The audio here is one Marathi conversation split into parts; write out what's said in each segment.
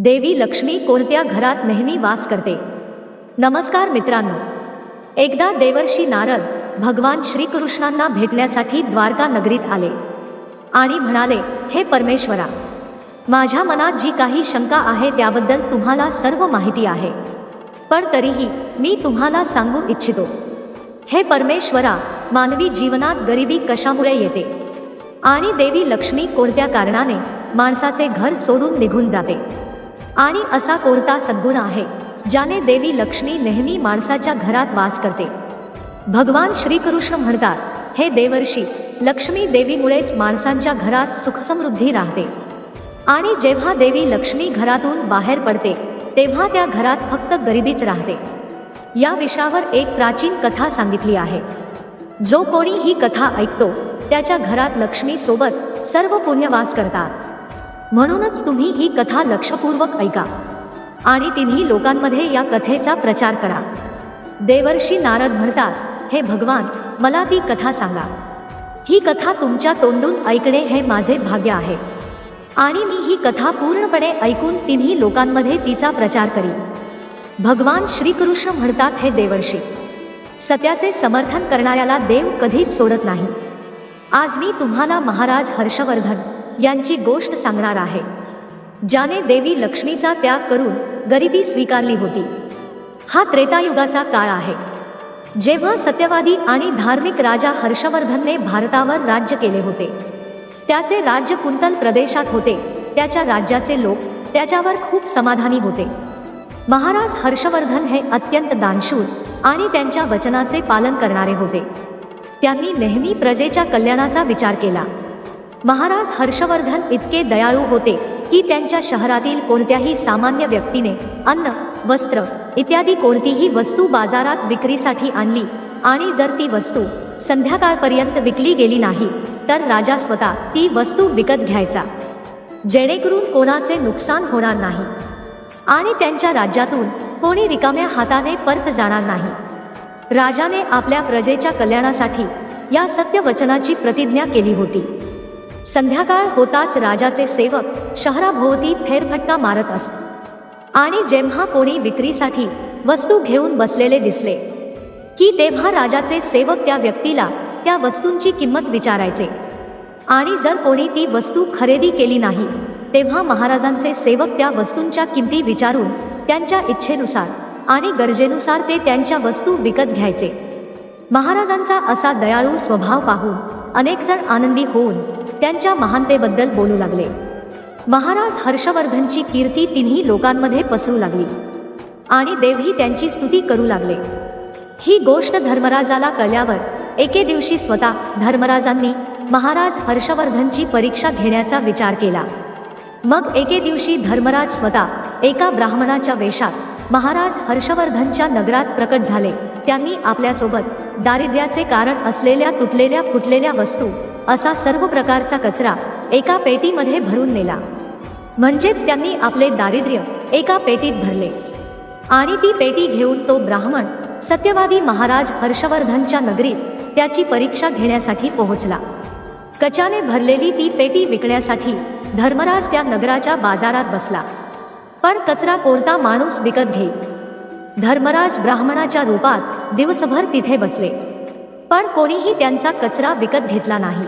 देवी लक्ष्मी कोणत्या घरात नेहमी वास करते? नमस्कार मित्रांनो. एकदा देवर्षी नारद भगवान श्रीकृष्णांना भेटण्यासाठी द्वारका नगरीत आले आणि म्हणाले हे परमेश्वरा माझ्या मनात जी काही शंका आहे त्याबद्दल तुम्हाला सर्व माहिती आहे. पण तरीही मी तुम्हाला सांगू इच्छितो. हे परमेश्वरा मानवी जीवनात गरिबी कशामुळे येते? आणि देवी लक्ष्मी कोणत्या कारणाने माणसाचे घर सोडून निघून जाते? आणि असा कोणता सद्गुण आहे ज्याने देवी लक्ष्मी नेहमी माणसाच्या घरात वास करते? भगवान श्रीकृष्ण म्हणतात हे देवर्षी लक्ष्मी देवीमुळेच माणसांच्या घरात सुखसमृद्धी राहते. आणि जेव्हा देवी लक्ष्मी घरातून बाहेर पडते तेव्हा त्या घरात फक्त गरिबीच राहते. या विषयावर एक प्राचीन कथा सांगितली आहे. जो कोणी ही कथा ऐकतो त्याच्या घरात लक्ष्मी सोबत सर्व पुण्यवास करतात. म्हणूनच तुम्ही ही कथा लक्षपूर्वक ऐका आणि तिन्ही लोकांमध्ये या कथेचा प्रचार करा. देवर्षी नारद म्हणतात हे भगवान मला ती कथा सांगा. ही कथा तुमच्या तोंडून ऐकणे हे माझे भाग्य आहे. आणि मी ही कथा पूर्णपणे ऐकून तिन्ही लोकांमध्ये तिचा प्रचार करीन. भगवान श्रीकृष्ण म्हणतात हे देवर्षी सत्याचे समर्थन करणाऱ्याला देव कधीच सोडत नाही. आज मी तुम्हाला महाराज हर्षवर्धन यांची गोष्ट सांगणार आहे. ज्याने देवी लक्ष्मीचा त्याग करून गरिबी स्वीकारली होती. हा त्रेतायुगाचा काळ आहे. जेव्हा सत्यवादी आणि धार्मिक राजा हर्षवर्धनने भारतावर राज्य केले होते. त्याचे राज्य कुंतल प्रदेशात होते. त्याच्या राज्याचे लोक त्याच्यावर खूप समाधानी होते. महाराज हर्षवर्धन हे अत्यंत दानशूर आणि त्यांच्या वचनाचे पालन करणारे होते. त्यांनी नेहमी प्रजेच्या कल्याणाचा विचार केला. महाराज हर्षवर्धन इतके दयाळू होते की त्यांच्या शहरातील कोणत्याही सामान्य व्यक्तीने अन्न वस्त्र इत्यादी कोणतीही वस्तू बाजारात विक्रीसाठी आणली आणि जर ती वस्तू संध्याकाळपर्यंत विकली गेली नाही तर राजा स्वतः ती वस्तू विकत घ्यायचा. जेणेकरून कोणाचे नुकसान होणार नाही आणि त्यांच्या राज्यातून कोणी रिकाम्या हाताने परत जाणार नाही. राजाने आपल्या प्रजेच्या कल्याणासाठी या सत्यवचनाची प्रतिज्ञा केली होती. संध्याकाळ होताच राजाचे सेवक शहराभोवती फेरफटका मारत असत आणि जेव्हा कोणी विक्रीसाठी वस्तू घेऊन बसलेले दिसले की तेव्हा राजाचे सेवक त्या व्यक्तीला त्या वस्तूंची किंमत विचारायचे. आणि जर कोणी ती वस्तू खरेदी केली नाही तेव्हा महाराजांचे सेवक त्या वस्तूंच्या किमती विचारून त्यांच्या इच्छेनुसार आणि गरजेनुसार ते त्यांच्या वस्तू विकत घ्यायचे. महाराजांचा असा दयाळू स्वभाव पाहून अनेक जण आनंदी होऊन त्यांच्या महानतेबद्दल बोलू लागले. महाराज हर्षवर्धनची कीर्ती तिन्ही लोकांमध्ये पसरू लागली आणि देवही त्यांची स्तुती करू लागले. ही गोष्ट धर्मराजाला कळल्यावर एके दिवशी स्वतः धर्मराजांनी महाराज हर्षवर्धनची परीक्षा घेण्याचा विचार केला. मग एके दिवशी धर्मराज स्वतः एका ब्राह्मणाच्या वेशात महाराज हर्षवर्धनच्या नगरात प्रकट झाले. त्यांनी आपल्यासोबत दारिद्र्याचे कारण असलेल्या तुटलेल्या फुटलेल्या वस्तू असा सर्व प्रकारचा कचरा एका पेटीमध्ये भरून नेला. म्हणजेच त्यांनी आपले दारिद्र्य एका पेटीत भरले. आणि ती पेटी घेऊन तो ब्राह्मण सत्यवादी महाराज हर्षवर्धनच्या नगरीत त्याची परीक्षा घेण्यासाठी पोहोचला. कचाने भरलेली ती पेटी विकण्यासाठी धर्मराज त्या नगराच्या बाजारात बसला. पण कचरा कोणता माणूस विकत घेईल? धर्मराज ब्राह्मणाच्या रूपात दिवसभर तिथे बसले. पण कोणीही त्यांचा कचरा विकत घेतला नाही.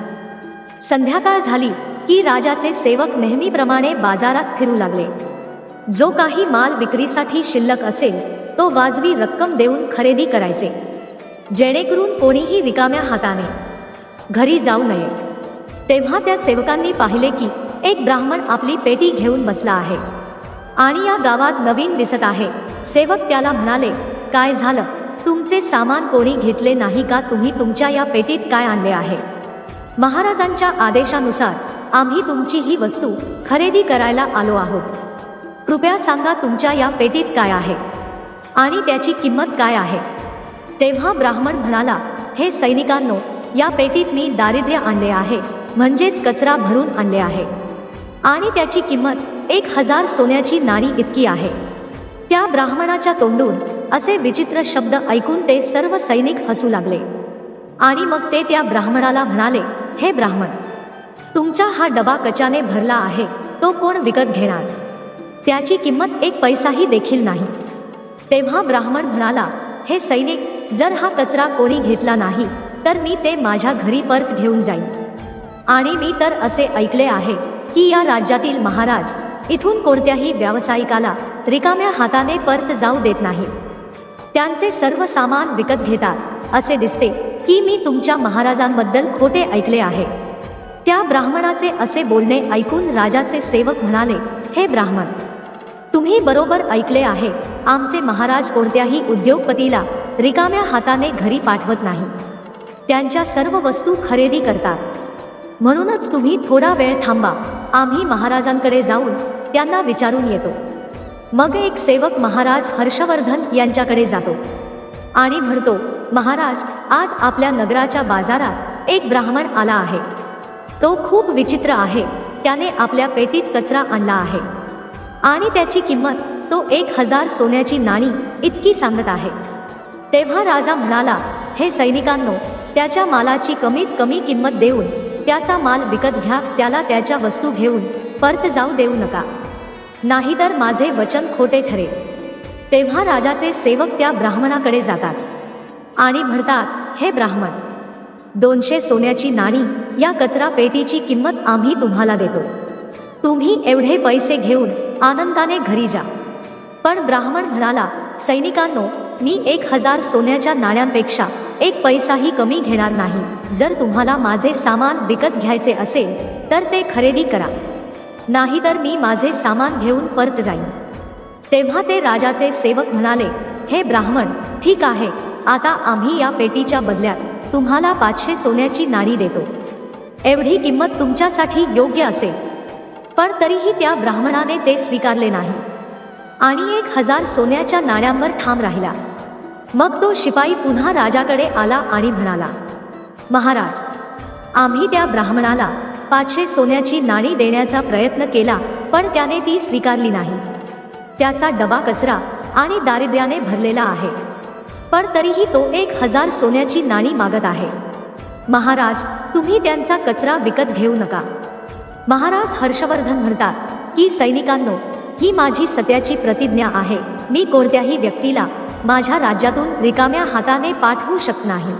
संध्याकाळ झाली की राजाचे सेवक नेहमीप्रमाणे बाजारात फिरू लागले. जो काही माल विक्रीसाठी शिल्लक असेल तो वाजवी रक्कम देऊन खरेदी करायचे. जेणेकरून कोणीही रिकाम्या हाताने घरी जाऊ नये. तेव्हा त्या सेवकांनी पाहिले की एक ब्राह्मण आपली पेटी घेऊन बसला आहे. आणि या गावात नवीन दिसत आहे. सेवक त्याला म्हणाले काय झालं? तुमचे सामान कोणी घेतले नाही का? तुम्ही तुमच्या या पेटीत काय आणले आहे? महाराजांच्या आदेशानुसार आम्ही तुमची ही वस्तू खरेदी करायला आलो आहोत. कृपया सांगा तुमच्या या पेटीत काय आहे? आणि त्याची किंमत काय आहे? तेव्हा ब्राह्मण म्हणाला हे सैनिकांनो या पेटीत मी दारिद्र्य आणले आहे म्हणजेच कचरा भरून आणले आहे. आणि त्याची किंमत एक हजार सोन्याची नाणी इतकी आहे. त्या ब्राह्मणाच्या तोंडून असे विचित्र शब्द ऐकून ते सर्व सैनिक हसू लागले. आणि मग ते त्या ब्राह्मणाला म्हणाले हे ब्राह्मण तुमचा हा डबा कचाने भरला आहे तो कोण विकत घेणार? त्याची किंमत एक पैसाही देखील नाही. तेव्हा ब्राह्मण म्हणाला हे सैनिक जर हा कचरा कोणी घेतला नाही तर मी ते माझ्या घरी परत घेऊन जाईन. आणि मी तर असे ऐकले आहे की या राज्यातील महाराज इथून कोणत्याही व्यावसायिकाला रिकाम्या हाताने परत जाऊ देत नाही त्यांचे सर्व सामान विकत घेतात. असे दिसते की मी तुमच्या महाराजांबद्दल खोटे ऐकले आहे. त्या ब्राह्मणाचे असे बोलणे ऐकून राजाचे सेवक म्हणाले हे ब्राह्मण तुम्ही बरोबर ऐकले आहे. आमचे महाराज कोणत्याही उद्योगपतीला रिकाम्या हाताने घरी पाठवत नाही. त्यांच्या सर्व वस्तू खरेदी करतात. म्हणूनच तुम्ही थोडा वेळ थांबा. आम्ही महाराजांकडे जाऊन त्यांना विचारून येतो. मग एक सेवक महाराज हर्षवर्धन यांच्याकडे जातो आणि म्हणतो महाराज आज आपल्या नगराच्या बाजारात एक ब्राह्मण आला आहे. तो खूप विचित्र आहे. त्याने आपल्या पेटीत कचरा आणला आहे. आणि त्याची किंमत तो एक हजार सोन्याची नाणी इतकी सांगत आहे. तेव्हा राजा म्हणाला हे सैनिकांनो त्याच्या मालाची कमीत कमी किंमत देऊन त्याचा माल विकत घ्या त्याला त्याच्या वस्तू घेऊन परत जाऊ देऊ नका. नाहीतर माझे वचन खोटे ठरेल. तेव्हा राजाचे सेवक त्या ब्राह्मणाकडे जातात. आणि म्हणतात हे ब्राह्मण दोनशे सोन्याची नाणी या कचरा पेटीची किंमत आम्ही तुम्हाला देतो. तुम्ही एवढे पैसे घेऊन आनंदाने घरी जा. पण ब्राह्मण म्हणाला सैनिकांनो मी एक हजार सोन्याच्या नाण्यांपेक्षा एक पैसाही कमी घेणार नाही. जर तुम्हाला माझे सामान विकत घ्यायचे असेल तर ते खरेदी करा. नाहीतर मी माझे सामान घेऊन परत जाईन. तेव्हा ते राजाचे सेवक म्हणाले हे ब्राह्मण ठीक आहे आता आम्ही या पेटीच्या बदल्यात तुम्हाला पाचशे सोन्याची नाणी देतो. एवढी किंमत तुमच्यासाठी योग्य असेल. पण तरीही त्या ब्राह्मणाने ते स्वीकारले नाही. आणि एक हजार सोन्याच्या नाण्यांवर ठाम राहिला. मग तो शिपाई पुन्हा राजाकडे आला आणि म्हणाला महाराज आम्ही त्या ब्राह्मणाला पाचशे सोन्याची नाणी देण्याचा प्रयत्न केला पण त्याने ती स्वीकारली नाही. त्याचा डबा कचरा आणि दारिद्र्याने भरलेला आहे. पण तरीही तो एक हजार सोन्याची नाणी मागत आहे. महाराज तुम्ही त्यांचा कचरा विकत घेऊ नका. महाराज हर्षवर्धन म्हणतात की सैनिकांनो ही माझी सत्याची प्रतिज्ञा आहे. मी कोणत्याही व्यक्तीला माझ्या राज्यातून रिकाम्या हाताने पाठवू शकत नाही.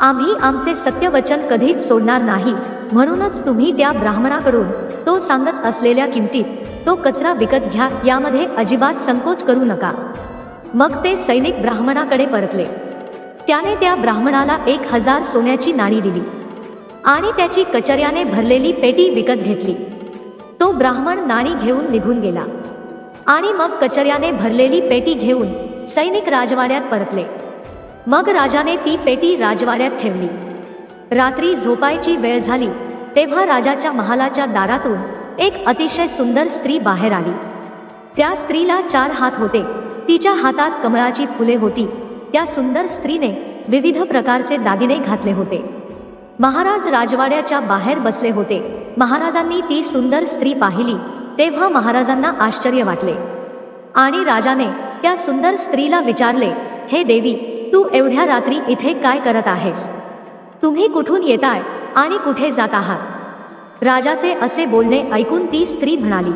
आम्ही आमचे सत्यवचन कधीच सोडणार नाही. म्हणूनच तुम्ही त्या ब्राह्मणाकडून तो सांगत असलेल्या किमतीत तो कचरा विकत घ्या यामध्ये अजिबात संकोच करू नका. मग ते सैनिक ब्राह्मणाकडे परतले. त्याने त्या ब्राह्मणाला एक हजार सोन्याची नाणी दिली आणि त्याची कचऱ्याने भरलेली पेटी विकत घेतली. तो ब्राह्मण नाणी घेऊन निघून गेला आणि मग कचऱ्याने भरलेली पेटी घेऊन सैनिक राजवाड्यात परतले. मग राजाने ती पेटी राजवाड्यात ठेवली. रात्री झोपायची वेळ झाली तेव्हा राजाच्या महालाच्या दारातून एक अतिशय सुंदर स्त्री बाहेर आली. त्या स्त्रीला चार हात होते. तिच्या हातात कमळाची फुले होती. त्या सुंदर स्त्रीने विविध प्रकारचे दागिने घातले होते. महाराज राजवाड्याच्या बाहेर बसले होते. महाराजांनी ती सुंदर स्त्री पाहिली तेव्हा महाराजांना आश्चर्य वाटले. आणि राजाने त्या सुंदर स्त्रीला विचारले हे देवी तू एवढ्या रात्री इथे काय करत आहेस? तुम्ही कुठून येताय आणि कुठे जात आहात? राजाचे असे बोलणे ऐकून ती स्त्री म्हणाली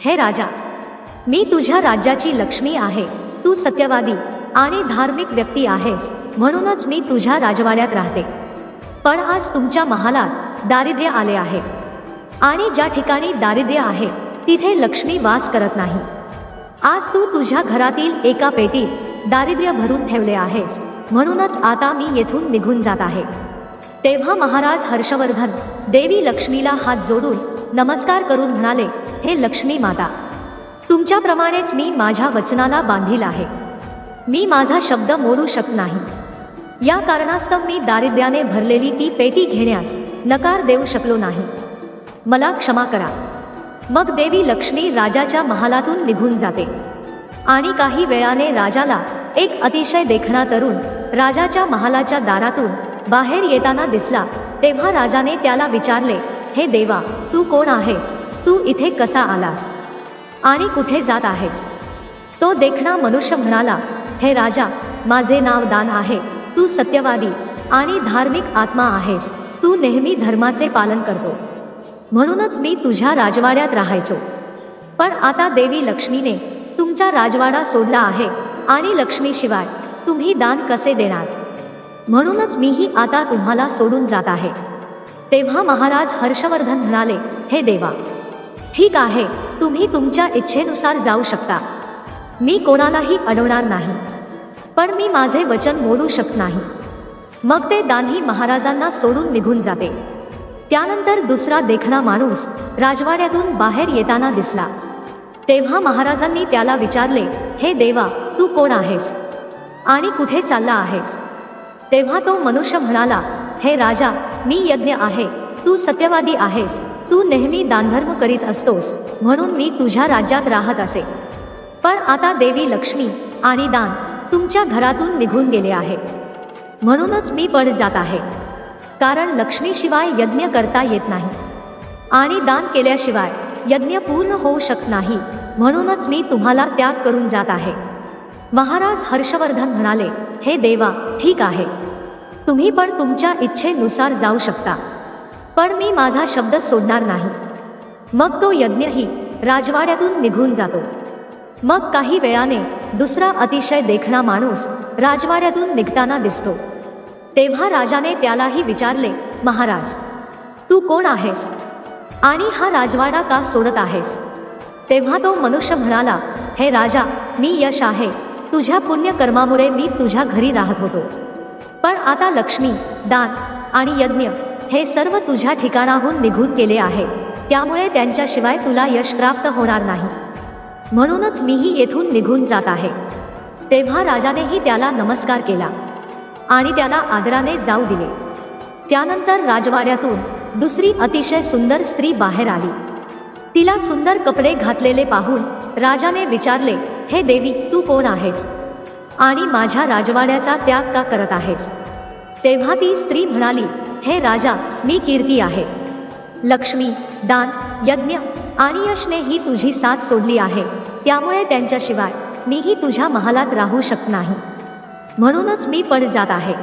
हे राजा मी तुझ्या राज्याची लक्ष्मी आहे. तू सत्यवादी आणि धार्मिक व्यक्ती आहेस म्हणूनच मी तुझ्या राजवाड्यात राहते. पण आज तुमच्या महालात दारिद्र्य आले आहे. आणि ज्या ठिकाणी दारिद्र्य आहे तिथे लक्ष्मी वास करत नाही. आज तू तुझ्या घरातील एका पेटीत दारिद्र्य भरून ठेवले आहेस. म्हणूनच आता मी येथून निघून जात आहे. तेव्हा महाराज हर्षवर्धन देवी लक्ष्मीला हात जोडून नमस्कार करून म्हणाले हे लक्ष्मी माता तुमच्याप्रमाणेच मी माझ्या वचनाला बांधील आहे. मी माझा शब्द मोडू शकत नाही. या कारणास्तव मी दारिद्र्याने भरलेली ती पेटी घेण्यास नकार देऊ शकलो नाही. मला क्षमा करा. मग देवी लक्ष्मी राजाच्या महालातून निघून जाते. आणि काही वेळाने राजाला एक अतिशय देखणा तरुण राजाच्या महालाच्या दारातून बाहेर येताना दिसला तेव्हा राजाने त्याला विचारले हे देवा तू कोण आहेस? तू इथे कसा आलास? आणि कुठे जात आहेस? तो देखणा मनुष्य म्हणाला हे राजा माझे नाव दान आहे. तू सत्यवादी आणि धार्मिक आत्मा आहेस. तू नेहमी धर्माचे पालन करतो. म्हणूनच मी तुझ्या राजवाड्यात राहायचो. पण आता देवी लक्ष्मीने तुमचा राजवाडा सोडला आहे आणि लक्ष्मीशिवाय तुम्ही दान कसे देणार? म्हणूनच मीही आता तुम्हाला सोडून जात आहे. तेव्हा महाराज हर्षवर्धन म्हणाले हे देवा ठीक आहे तुम्ही तुमच्या इच्छेनुसार जाऊ शकता. मी कोणालाही अडवणार नाही पण मी माझे वचन मोडू शकत नाही. मग ते दानही महाराजांना सोडून निघून जाते. त्यानंतर दुसरा देखणा माणूस राजवाड्यातून बाहेर येताना दिसला. तेव्हा महाराजांनी त्याला विचारले हे देवा तू कोण आहेस? आणि कुठे चालला आहेस? तेव्हा तो मनुष्य म्हणाला हे राजा मी यज्ञ आहे. तू सत्यवादी आहेस. तू नेहमी दानधर्म करीत असतोस. म्हणून मी तुझ्या राज्यात राहत असे. पण आता देवी लक्ष्मी आणि दान तुमच्या घरातून निघून गेले आहे. म्हणूनच मी पण जात आहे. कारण लक्ष्मीशिवाय यज्ञ करता येत नाही. आणि दान केल्याशिवाय यज्ञ पूर्ण होऊ शकत नाही. म्हणूनच मी तुम्हाला त्याग करून जात आहे. महाराज हर्षवर्धन म्हणाले हे देवा ठीक आहे. तुम्ही पण तुमच्या इच्छेनुसार जाऊ शकता. पण मी माझा शब्द सोडणार नाही. मग तो यज्ञही राजवाड्यातून निघून जातो. मग काही वेळाने दुसरा अतिशय देखणा माणूस राजवाड्यातून निघताना दिसतो. तेव्हा राजाने त्यालाही विचारले महाराज तू कोण आहेस? आणि हा राजवाडा का सोडत आहेस? तेव्हा तो मनुष्य म्हणाला हे राजा मी यश आहे. तुझ्या पुण्यकर्मामुळे मी तुझ्या घरी राहत होतो. पण आता लक्ष्मी दान आणि यज्ञ हे सर्व तुझ्या ठिकाणाहून निघून गेले आहे. त्यामुळे त्यांच्याशिवाय तुला यश प्राप्त होणार नाही. म्हणूनच मीही येथून निघून जात आहे. तेव्हा राजानेही त्याला नमस्कार केला आणि त्याला आदराने जाऊ दिले. त्यानंतर राजवाड्यातून दुसरी अतिशय सुंदर स्त्री बाहेर आली. तिला सुंदर कपडे घातलेले पाहून राजाने विचारले हे देवी तू कोण आहेस? आणि माझ्या राजवाड्याचा त्याग का करत आहेस? तेव्हा ती स्त्री म्हणाली हे राजा मी कीर्ती आहे. लक्ष्मी दान यज्ञ आणि यशने ही तुझी साथ सोडली आहे. त्यामुळे त्यांच्याशिवाय मीही तुझ्या महालात राहू शकत नाही. म्हणूनच मी पण जात आहे.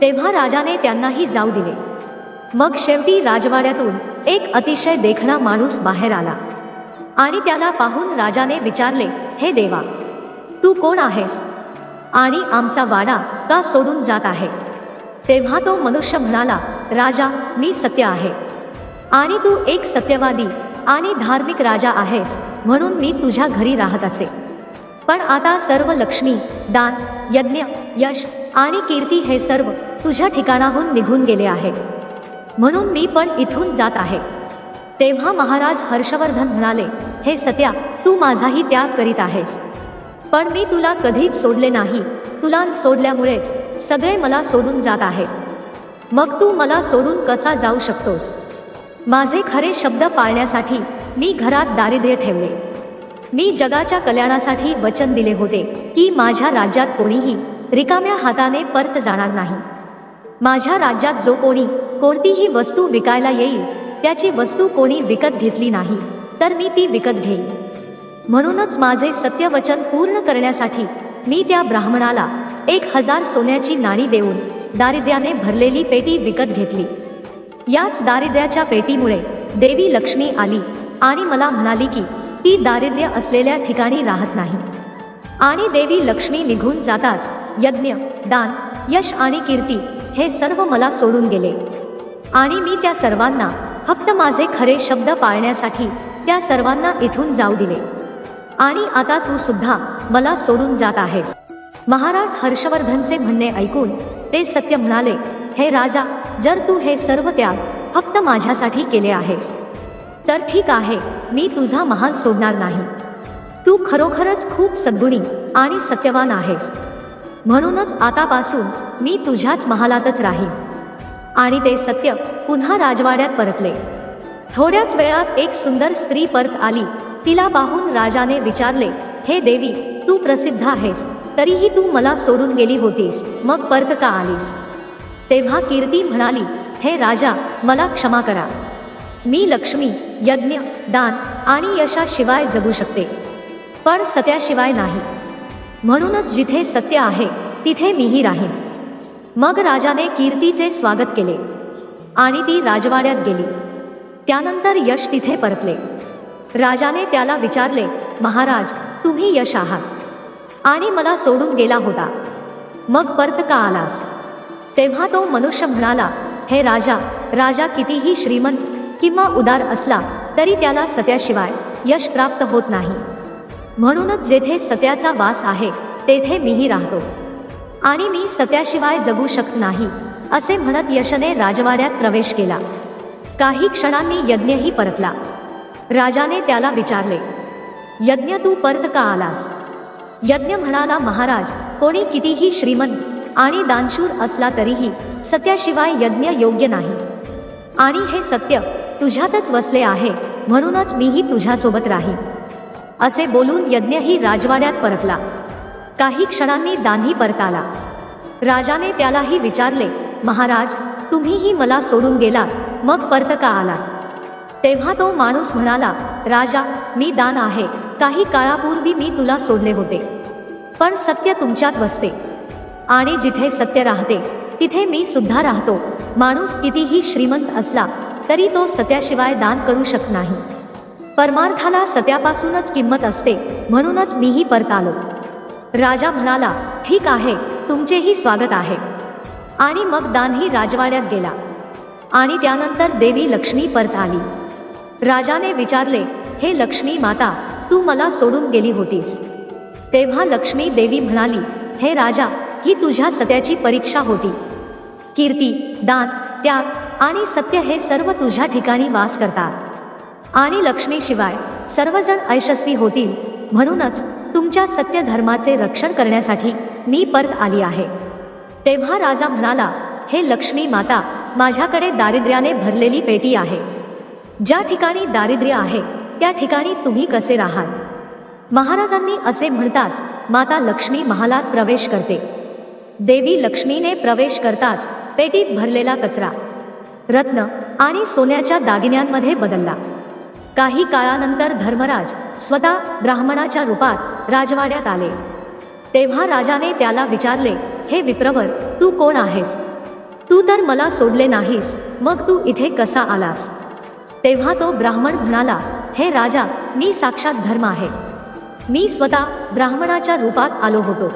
तेव्हा राजाने त्यांनाही जाऊ दिले. मग शेवटी राजवाड्यातून एक अतिशय देखणा माणूस बाहेर आला. आणि त्याला पाहून राजाने विचारले हे देवा तू कोण आहेस? आणि आमचा वाडा का सोडून जात आहे? तेव्हा तो मनुष्य म्हणाला राजा मी सत्य आहे. आणि तू एक सत्यवादी आणि धार्मिक राजा आहेस म्हणून मी तुझ्या घरी राहत असे. पण आता सर्व लक्ष्मी दान यज्ञ यश आणि कीर्ती हे सर्व तुझ्या ठिकाणाहून निघून गेले आहे. म्हणून मी पण इथून जात आहे. तेव्हा महाराज हर्षवर्धन म्हणाले हे सत्या तू माझाही त्याग करीत आहेस. पण मी तुला कधीच सोडले नाही. तुला सोडल्यामुळेच सगळे मला सोडून जात आहे. मग तू मला सोडून कसा जाऊ शकतोस? माझे खरे शब्द पाळण्यासाठी मी घरात दारिद्र्य ठेवले. मी जगाच्या कल्याणासाठी वचन दिले होते की माझ्या राज्यात कोणीही रिकाम्या हाताने परत जाणार नाही. माझ्या राज्यात जो कोणी कोणतीही वस्तू विकायला येईल त्याची वस्तू कोणी विकत घेतली नाही तर मी ती विकत घेईन. म्हणूनच माझे सत्यवचन पूर्ण करण्यासाठी मी त्या ब्राह्मणाला एक हजार सोन्याची नाणी देऊन दारिद्र्याने भरलेली पेटी विकत घेतली. याच दारिद्र्याच्या पेटीमुळे देवी लक्ष्मी आली आणि मला म्हणाली की ती दारिद्र्य असलेल्या ठिकाणी राहत नाही. आणि देवी लक्ष्मी निघून जाताच यज्ञ दान यश आणि कीर्ती हे सर्व मला सोडून गेले. आणि मी त्या सर्वांना फक्त माझे खरे शब्द पाळण्यासाठी त्या सर्वांना इथून जाऊ दिले. आणि आता तू सुद्धा मला सोडून जात आहेस. महाराज हर्षवर्धनचे म्हणणे ऐकून ते सत्य म्हणाले हे राजा जर तू हे सर्व त्याग फक्त माझ्यासाठी केले आहेस तर ठीक आहे मी तुझा महाल सोडणार नाही. तू खरोखरच खूप सद्गुणी आणि सत्यवान आहेस. म्हणूनच आतापासून मी तुझ्याच महालातच राहीन. आणि ते सत्य पुन्हा राजवाड्यात परतले. थोड्याच वेळात एक सुंदर स्त्री परत आली. तिला पाहून राजाने विचारले हे देवी तू प्रसिद्ध आहेस. तरीही तू मला सोडून गेली होतीस. मग परत का आलीस? तेव्हा कीर्ती म्हणाली हे राजा मला क्षमा करा. मी लक्ष्मी यज्ञ दान आणि यशाशिवाय जगू शकते. पण सत्याशिवाय नाही. म्हणूनच जिथे सत्य आहे तिथे मीही राहीन. मग राजाने कीर्तीचे स्वागत केले आणि ती राजवाड्यात गेली. त्यानंतर यश तिथे परतले. राजाने त्याला विचारले महाराज तुम्ही यश आहात आणि मला सोडून गेला होता. मग परत का आलास? तेव्हा तो मनुष्य म्हणाला हे राजा राजा कितीही श्रीमंत किंवा उदार असला तरी त्याला सत्याशिवाय यश प्राप्त होत नाही. म्हणूनच जेथे सत्याचा वास आहे तेथे मीही राहतो. आणि मी सत्याशिवाय जगू शकत नाही असे म्हणत यशने राजवाड्यात प्रवेश केला. काही क्षणांनी यज्ञही परतला. राजाने त्याला विचारले यज्ञ तू परत का आलास? यज्ञ म्हणाला महाराज कोणी कितीही श्रीमंत आणि दानशूर असला तरीही सत्याशिवाय यज्ञ योग्य नाही. आणि हे सत्य तुझ्यातच वसले आहे म्हणूनच मीही तुझ्यासोबत राहीन. असे बोलून यज्ञही राजवाड्यात परतला. काही क्षणांनी दानही परताला राजाने त्यालाही विचारले महाराज तुम्हीही मला सोडून गेला मग परत का आला तेव्हा तो माणूस म्हणाला राजा मी दान आहे काही काळापूर्वी मी तुला सोडले होते पण सत्य तुमच्यात बसते. आणि जिथे सत्य राहते तिथे मी सुद्धा राहतो. माणूस कितीही श्रीमंत असला तरी तो सत्याशिवाय दान करू शकत नाही. परमार्थाला सत्यापासूनच किंमत असते म्हणूनच मीही परत आलो. राजा म्हणाला ठीक आहे तुमचेही स्वागत आहे. आणि मग दानही राजवाड्यात गेला. आणि त्यानंतर देवी लक्ष्मी परत आली. राजाने विचारले हे लक्ष्मी माता तू मला सोडून गेली होतीस. तेव्हा लक्ष्मी देवी म्हणाली हे राजा ही तुझ्या सत्याची परीक्षा होती. कीर्ती दान त्याग आणि सत्य हे सर्व तुझ्या ठिकाणी वास करतात. आणि लक्ष्मीशिवाय सर्वजण यशस्वी होतील म्हणूनच तुमच्या सत्य धर्माचे रक्षण करण्यासाठी मी परत आली आहे. तेव्हा राजा म्हणाला हे लक्ष्मी माता माझ्याकडे दारिद्र्याने भरलेली पेटी आहे. ज्या ठिकाणी दारिद्र्य आहे त्या ठिकाणी तुम्ही कसे राहाल? महाराजांनी असे म्हणताच माता लक्ष्मी महालात प्रवेश करते. देवी लक्ष्मीने प्रवेश करताच पेटीत भरलेला कचरा रत्न आणि सोन्याच्या दागिन्यांमध्ये बदलला. काही काळानंतर धर्मराज स्वतः ब्राह्मणाच्या रूपात राजवाड्यात आले. तेव्हा राजाने त्याला विचारले हे विप्रवर तू कोण आहेस? तू तर मला सोडले नाहीस मग तू इथे कसा आलास? तेव्हा तो ब्राह्मण म्हणाला हे राजा मी साक्षात धर्म आहे. मी स्वतः ब्राह्मणाच्या रूपात आलो होतो.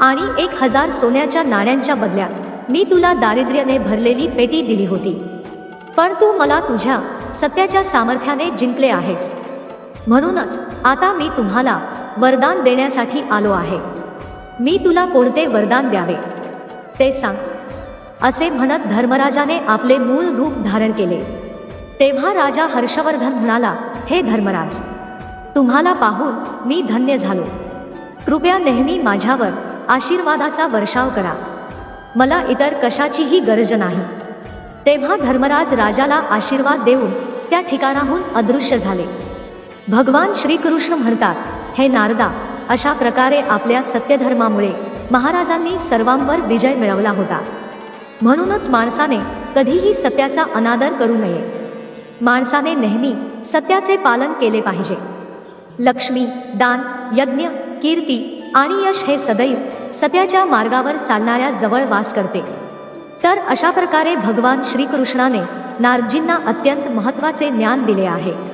आणि एक हजार सोन्याच्या नाण्यांच्या बदल्यात मी तुला दारिद्र्याने भरलेली पेटी दिली होती. पण तू मला तुझ्या सत्याच्या सामर्थ्याने जिंकले आहेस. म्हणूनच आता मी तुम्हाला वरदान देण्यासाठी आलो आहे. मी तुला कोणते वरदान द्यावे? ते सांग. असे म्हणत धर्मराजाने आपले मूळ रूप धारण केले. तेव्हा राजा हर्षवर्धन म्हणाला हे धर्मराज तुम्हाला पाहून मी धन्य झालो. कृपया नेहमी माझ्यावर आशीर्वादाचा वर्षाव करा. मला इतर कशाचीही गरज नाही. तेव्हा धर्मराज राजाला आशीर्वाद देऊन त्या ठिकाणाहून अदृश्य झाले. भगवान श्रीकृष्ण म्हणतात हे नारदा अशा प्रकारे आपल्या सत्यधर्मामुळे महाराजांनी सर्वांवर विजय मिळवला होता. म्हणूनच माणसाने कधीही सत्याचा अनादर करू नये. माणसाने नेहमी सत्याचे पालन केले पाहिजे. लक्ष्मी दान यज्ञ कीर्ती आणि यश हे सदैव सत्याच्या मार्गावर चालणाऱ्या जवळ वास करते. तर अशा प्रकारे भगवान श्रीकृष्णाने नारजींना अत्यंत महत्त्वाचे ज्ञान दिले आहे.